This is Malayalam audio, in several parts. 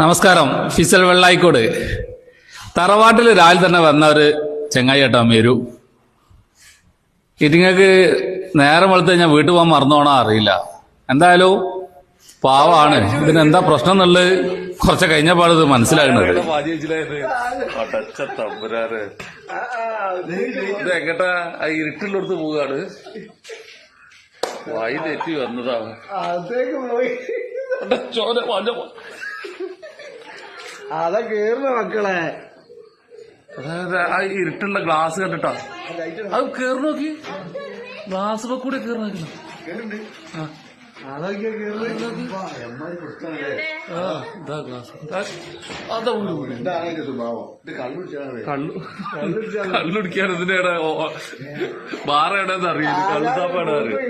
നമസ്കാരം. ഫിസൽ വെള്ളായിക്കോട്. തറവാട്ടിൽ രാവിലെ തന്നെ വന്ന ഒരു ചെങ്ങായി കേട്ടോ മേരു. ഇതിങ്ങൾക്ക് നേരം വെളുത്ത് ഞാൻ വീട്ടിൽ പോകാൻ മറന്നോണോ അറിയില്ല. എന്തായാലും പാവാണ്. ഇതിനെന്താ പ്രശ്നം എന്നുള്ളത് കുറച്ച് കഴിഞ്ഞപ്പാട് ഇത് മനസ്സിലാകുന്നത് എങ്ങട്ടാ? പോവുകയാണ്. വായി തെറ്റി വന്നതാണ്. അതേക്ക് പോയി. ചോര അതാ കേറുന്ന മക്കളെ. അതായത് ആ ഇരുട്ടുള്ള ഗ്ലാസ് കണ്ടിട്ടാ? അത് കേറി നോക്കി. ഗ്ലാസ് കൂടെ കേറി നോക്കണം കണ്ണുടിക്കാൻ ഇതിന്റെ ബാറ എവിടെയെന്ന് അറിയില്ല. കള്ളുത്താപ്പാണ് അറിയും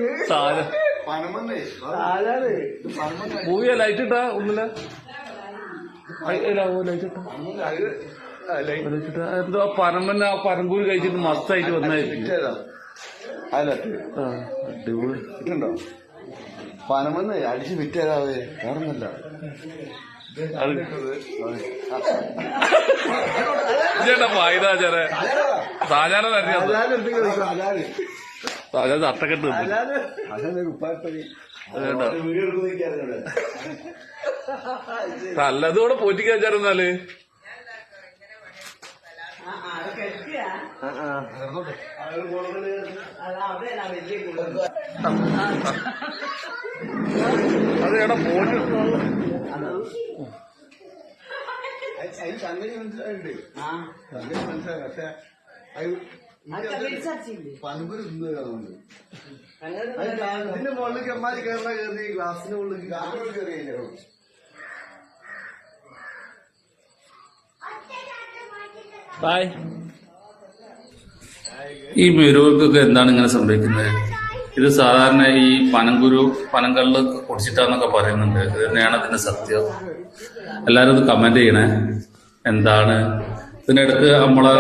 മൂവിയ ലൈറ്റ് ഇട്ടാ ഉള്ളിൽ ലൈറ്റ് ഇട്ടാ ലൈറ്റ് ഇട്ടാ എന്തോ പരമ്പന ആ പരമ്പൂര് കഴിച്ചിട്ട് മസ്തായിട്ട് വന്നായിരിക്കും. പനമെന്ന് അടിപൊളി ഇട്ടുണ്ടോ അടിച്ച് വിറ്റേരാവേ വേറൊന്നല്ല ചേരെ സാജാന തന്നെ. കളിക്കും, വീഡിയോ തട്ടക്കെട്ട് നിന്ന്. അതാണ് അത് എടാ പോറ്റി. മനസ്സിലായി പക്ഷെ പനമ്പര് തിന്നുകൊണ്ട് ഇതിന്റെ മുകളിലേക്ക് അമ്മാരി കയറുന്ന കയറി ഗ്ലാസിന്റെ മുകളിലേക്ക് കാറ്റോട് കയറിയില്ലേ ബായ് ഈ മെരുകൾക്കൊക്കെ എന്താണ് ഇങ്ങനെ സംഭവിക്കുന്നത്? ഇത് സാധാരണ ഈ പനങ്കുരു പനങ്കല്ല് കുടിച്ചിട്ടാന്നൊക്കെ പറയുന്നുണ്ട്. ഇത് തന്നെയാണ് അതിന്റെ സത്യം. എല്ലാവരും ഇത് കമന്റ് ചെയ്യണേ. എന്താണ്? ഇതിനിടക്ക് നമ്മളെ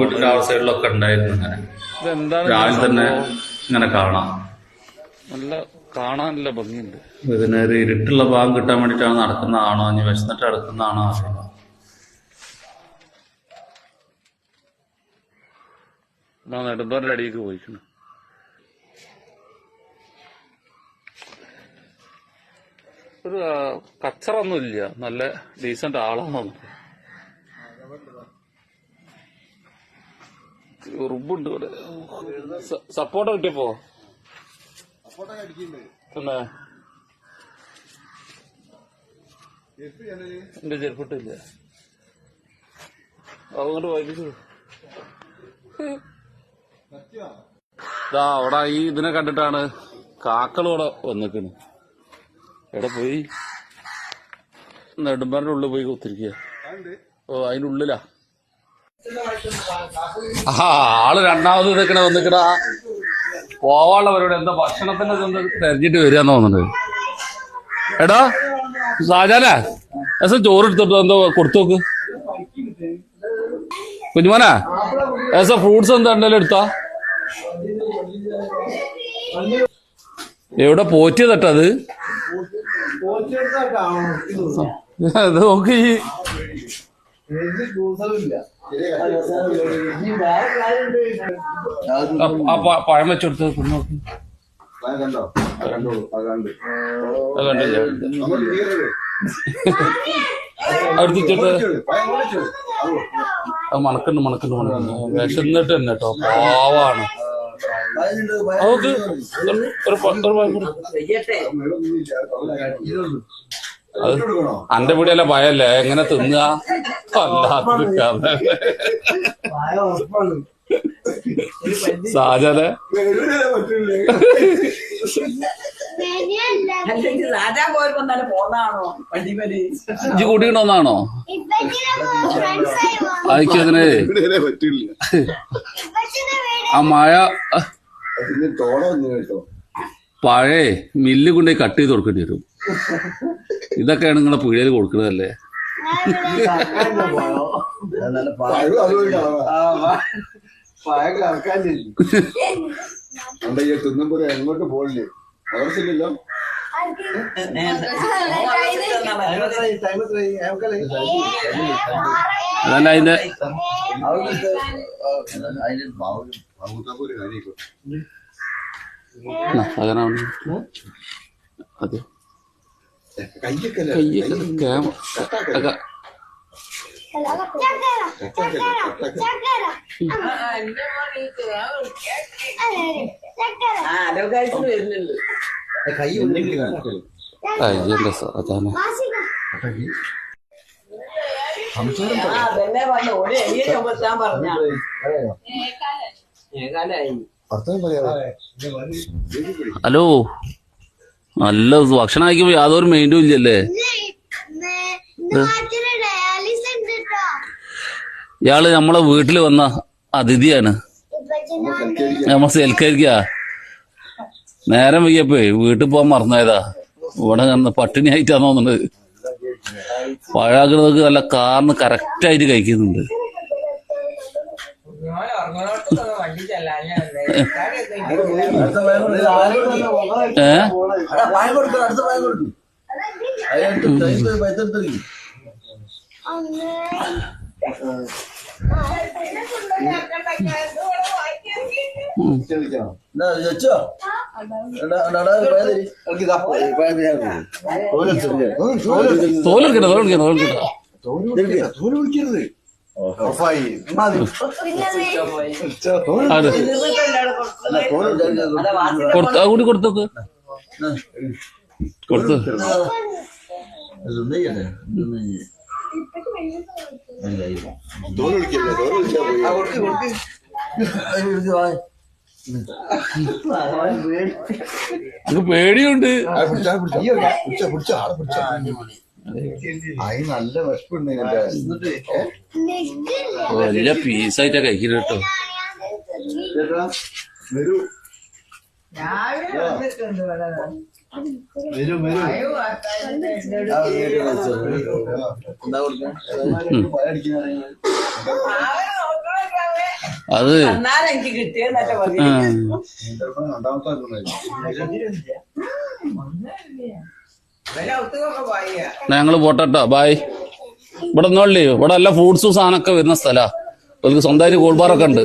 വീട്ടിന്റെ ആ സൈഡിലൊക്കെ ഉണ്ടായിരുന്നു ഇങ്ങനെ. ഇതെന്താണ് രാവിലെ തന്നെ ഇങ്ങനെ കാണാം. നല്ല കാണാനല്ല ഭംഗിയുണ്ട്. ഇതിനൊരു ഇരുട്ടുള്ള ഭാഗം കിട്ടാൻ വേണ്ടിയിട്ടാണ് നടക്കുന്നതാണോ? ഇനി വിശന്നിട്ട് നടക്കുന്നതാണോ അറിയില്ല. നെടുന്തോരുടെ അടിയിലേക്ക് പോയിക്കണം. ഒരു കച്ചറൊന്നുമില്ല നല്ല ഡീസന്റ് ആളാണ് ഉറുമ്പുണ്ട് ഇവിടെ. സപ്പോർട്ട് കിട്ടിയപ്പോ? എന്നാ എന്റെ ചെരുപ്പിട്ടില്ല. അതുകൊണ്ട് വൈകിച്ചു ഇതാ അവിടെ ഈ ഇതിനെ കണ്ടിട്ടാണ് കാക്കളോടെ വന്നിക്കണ് എവിടെ പോയി. നെടുമ്പാറിന്റെ ഉള്ളിൽ പോയി കുത്തിരിക്കുക. ഓ അതിന്റെ ഉള്ളിലാ. ആൾ രണ്ടാമത് നിൽക്കണ വന്നിക്കടാ പോവാനുള്ളവരോട് എന്താ ഭക്ഷണത്തിന്റെ ഇതെന്താ തെരഞ്ഞിട്ട് വരികയെന്ന് തോന്നുന്നുണ്ട്. എടാ സാജാനാ എസ് ചോറ് എടുത്തിട്ട് എന്തോ കൊടുത്തു നോക്ക്. കുഞ്ഞുമോനാ എസ് ഫ്രൂട്ട്സ് എന്താ എടുത്താ? എവിടെ പോറ്റിയതട്ടത് അത്? നോക്ക് പഴം വെച്ചെടുത്ത് നോക്ക് കണ്ടോ കണ്ടോളൂ അത് കണ്ട്? അത് കണ്ടില്ല അത് വിശന്നിട്ട് തന്നെ കേട്ടോ. പാവാണ്. അവക്ക് അന്റെ പിടിയല്ല ഭയല്ലേ എങ്ങനെ തിന്നുക അല്ലാത്ത വണ്ടിമേൽ ഇജ്ജ് കൂട്ടിക്കണമെന്നാണോ പറ്റില്ല ആ മഴ അതിന് തോട കേട്ടോ പഴയ മില്ല് കൊണ്ടുപോയി കട്ട് ചെയ്ത് കൊടുക്കേണ്ടി വരും ഇതൊക്കെയാണ് നിങ്ങളെ പുഴയിൽ കൊടുക്കുന്നതല്ലേ പഴം പഴം തിന്നുമ്പോ എങ്ങോട്ട് ടൈം അതല്ല അതിന്റെ അങ്ങനെ. അത് കയ്യൊക്കെ ക്യാമ കൈ ഉണ്ടെങ്കിൽ കാണിക്കൽ. ഹലോ. നല്ല ഭക്ഷണം ആക്കിയപ്പോ യാതൊരു മെയിന്റും ഇല്ലല്ലേ? ഇയാൾ നമ്മളെ വീട്ടിൽ വന്ന അതിഥിയാണ്. നമ്മ സൽക്കരിക്ക. നേരം വയ്യപ്പോ വീട്ടിൽ പോകാൻ മറന്നായതാ ഇവിടെ പട്ടിണി ആയിട്ടാന്ന് തോന്നുന്നത്. പഴാകുന്നതൊക്കെ നല്ല കാർന്ന് കറക്റ്റായിട്ട് കഴിക്കുന്നുണ്ട് വണ്ടി ചെല്ലാൻ അടുത്ത പയം കൊടുക്ക്. ആരെങ്കിലും വന്നാ മോളെ ഏ അടാ, തോൽ വിളിക്കരുത്. ഓഫായി. കൂടി കൊടുത്തത് കൊടുത്തു. തോൽ വിളിക്കരുത്. തോൽ വിളിച്ചാ പോയി. എനിക്ക് പേടിയുണ്ട്. അതിന് നല്ല വിശപ്പുണ്ട്? വലിയ പീസായിട്ടാ കഴിക്കുന്നത് കേട്ടോ. ചേട്ടാ, വരൂ എന്താ കൊടുക്കാൻ അത് എനിക്ക് കിട്ടിയെന്നൊക്കെ ഞങ്ങൾ പോട്ടോ ബായ് ഇവിടെ ഒന്നുള്ളേ ഇവിടെ എല്ലാ ഫ്രൂട്ട്സും സാധനമൊക്കെ വരുന്ന സ്ഥലാ. അവർക്ക് സ്വന്തമായിട്ട് കൂൾബാറൊക്കെ ഉണ്ട്.